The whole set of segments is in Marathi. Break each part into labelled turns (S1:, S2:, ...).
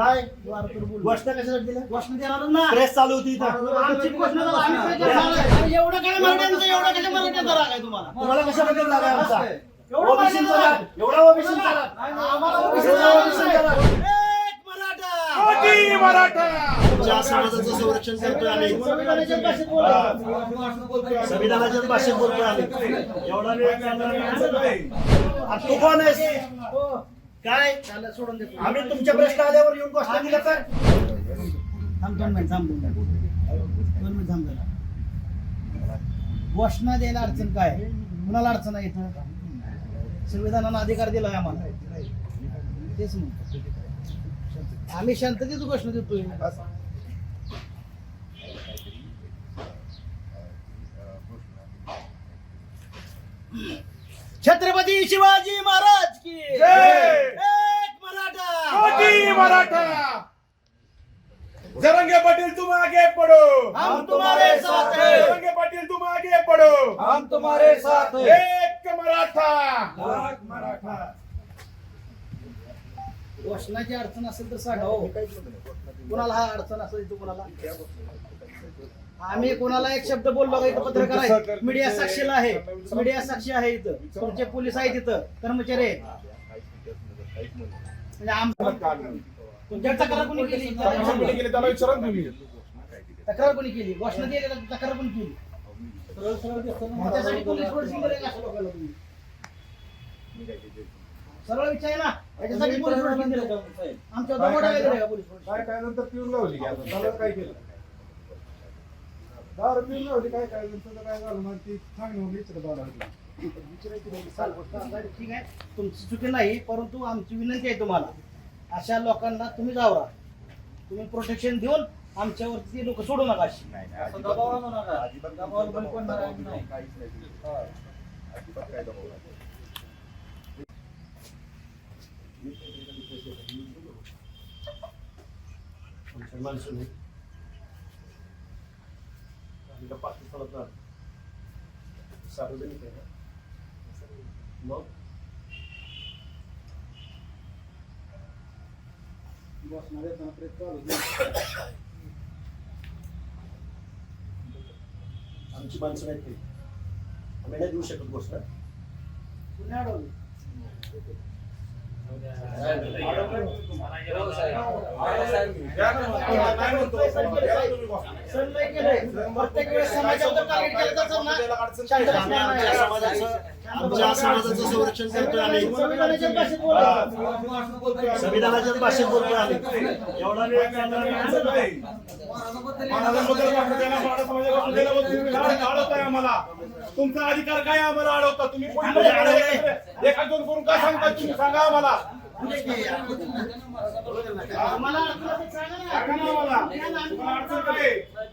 S1: काय?
S2: द्वारपूर बोल.
S1: घोषणा कशासाठी दिल्या
S2: घोषणा देणार ना.
S1: प्रेस चालू होती इथं.
S2: आमची घोषणा झाली, आम्ही काय करणार आहे? आणि एवढं काय मराठ्यांचं एवढं कशा मराठ्यांचा राग आहे तुम्हाला?
S1: तुम्हाला कशाबद्दल लागा आमचा?
S2: एवढं
S1: ओबीसीचा
S2: मराठ्यांचा
S1: राग. एवढा ओबीसीचा राग.
S2: आम्हाला
S1: एवढा
S2: ओबीसीचा
S1: ओबीसीचा राग.
S2: एक मराठा.
S3: कोटी मराठा.
S1: तुमच्या समाजाचं संरक्षण करतोय आम्ही.
S2: संविधानाच्या भाषेत बोला.
S1: संविधानाच्याच भाषेत बोलतोय आम्ही. एवढा वेळ चालणार नाही. आणि तू कोण आहेस. काय?
S2: चालेल, सोडून देतो.
S1: आम्ही तुमच्या प्रश्न आल्यावर येऊन घोषणा दिल्या तर?
S2: थांब दोन मिनिट थांब दोन मिनिट. दोन मिनिट थांब जरा. घोषणा द्यायला अडचण काय? कुणाला अडचण आहे इथं? संविधानानं अधिकार दिलाय आम्हाला. तेच म्हणतो. आम्ही शांततेत घोषणा देतोय. छत्रपती शिवाजी महाराज की
S3: जय!
S2: एक मराठा!
S3: मराठा! जरंगे पाटील तुम आगे पडो
S2: हम तुम्हारे साथ हैं।
S3: जरंगे पाटील तुम आगे पडो
S4: हम तुम्हारे साथ हैं।
S3: एक मराठा।
S4: मराठा।
S2: घोषणाची अडचण असेल तर सांगा हो. कुणाला हा अडचण असेल तर कुणाला? आम्ही कोणाला एक शब्द बोललो का इथं पत्रकार आहे? मीडिया साक्षीला आहे. मीडिया साक्षी आहे इथं. तुमचे पोलीस आहेत इथं. कर्मचारी आहेत. म्हणजे आम तुमच्या तक्रार कोणी केली?
S3: त्याला विचारा तुम्ही.
S2: तक्रार कोणी केली? घोषणा दिली तक्रार कोणी केली? त्यासाठी पोलीस? सरळ विचार ना. याच्यासाठी पोलीस? आमच्या
S5: काय काय नंतर पिऊन लावली काय केलं? दारू पिऊन लावली काय काय काय झालं मग? ती सांगून विचारत आला
S2: ठीक आहे. तुमची चुकी नाही परंतु आमची विनंती आहे तुम्हाला. अशा लोकांना तुम्ही जावरा तुम्ही प्रोटेक्शन देऊन आमच्यावरती लोक सोडू नका अशी.
S4: दबाव आणू नका दबावाला बळी पडणार आहे नाही.
S1: माणसं नाही आम्ही राहतो? सार्वजनिक आहे. ना मग आमची माणसं नाहीत ती आम्ही नाही देऊ शकत घोषणा
S2: कुणी अडवलं? प्रत्येक वेळेस टार्गेट केलं जातं ना
S1: आमच्या. समाजाचं संरक्षण करतोय आम्ही
S2: संविधानाच्या भाषेत बोला.
S1: संविधानाच्याच भाषेत बोलतोय आम्ही. एवढा वेळ
S3: आम्हाला तुमचा अधिकार काय आम्हाला अडवता तुम्ही दोन करून काय सांगता? तुम्ही सांगा आम्हाला.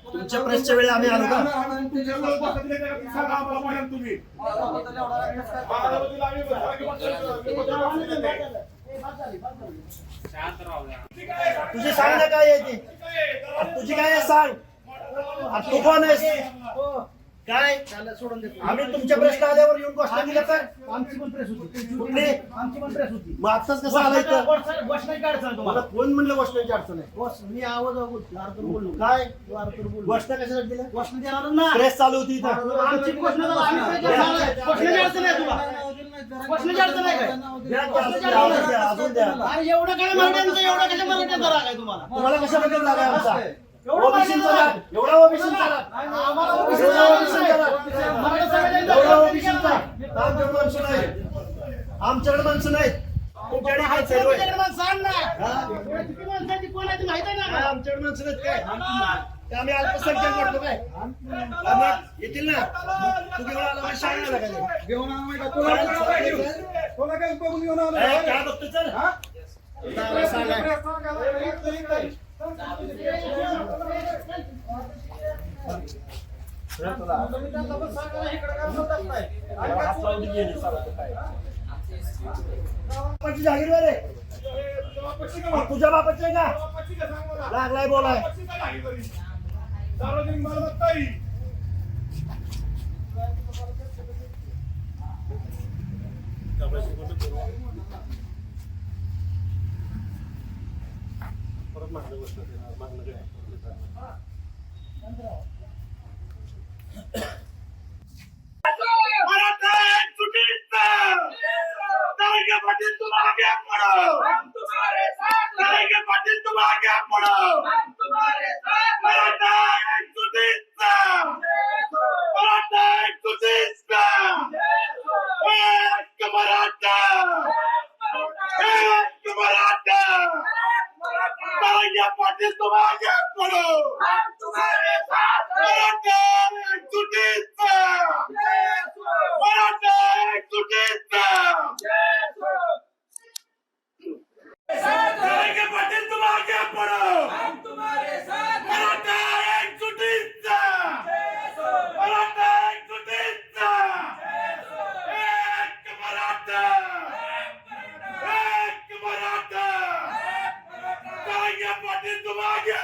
S1: तुमच्या प्रेसच्या वेळी आम्ही आलो का? तुझी सांग ना काय आहे ती. तुझी काय आहे सांग. तू कोण आहेस? काय?
S2: सोडून देतो.
S1: आम्ही तुमच्या प्रश्न आल्यावर येऊन घोषणा दिल्या तर
S2: आमची पण प्रेस होती.
S1: कुठली?
S2: आमची पण प्रेस होती.
S1: मग आताच कसं आलं इथं
S2: घोषणा- घोषणाची अडचण आहे
S1: मला
S2: तुम्हाला.
S1: कोण म्हणलं घोषणेची अडचण आहे
S2: घोष- मी आवाज बोलतो बोललो.
S1: काय?
S2: आरतूर बोललो.
S1: घोषणा कशासाठी दिल्या
S2: घोषणा देणार ना.
S1: प्रेस चालू होती इथं.
S2: आमची? घोषणाची अडचण आहे. तुला घोषणाची अडचण आहे काय?
S1: द्या की अजून द्या, अजून द्या, अजून द्या.
S2: आणि एवढं काय मराठ्यांचं एवढं कशा मराठ्यांचा राग आहे तुम्हाला?
S1: तुम्हाला कशाबद्दल आमचा?
S2: एवढं
S1: माणसं नाही आमच्याकडे माणसं नाहीत. तुमच्याकडे होय. हा?
S2: आहे
S1: आमच्याकडे माणसं नाहीत काय? आम्ही अल्पसंख्याक वाटतो काय? येतील ना? तू घेऊन आला शाळा आला का? नाही?
S5: घेऊन आलं
S1: काय बघतो चल.
S5: हा?
S1: बापाची आहे. तुझ्या बापाची आहे का लागलाय बोलाय
S3: सार्वजनिक मालमत्ता आहे.
S1: मराठा सुटीचा तारगे पाटील तुम आगे Come on,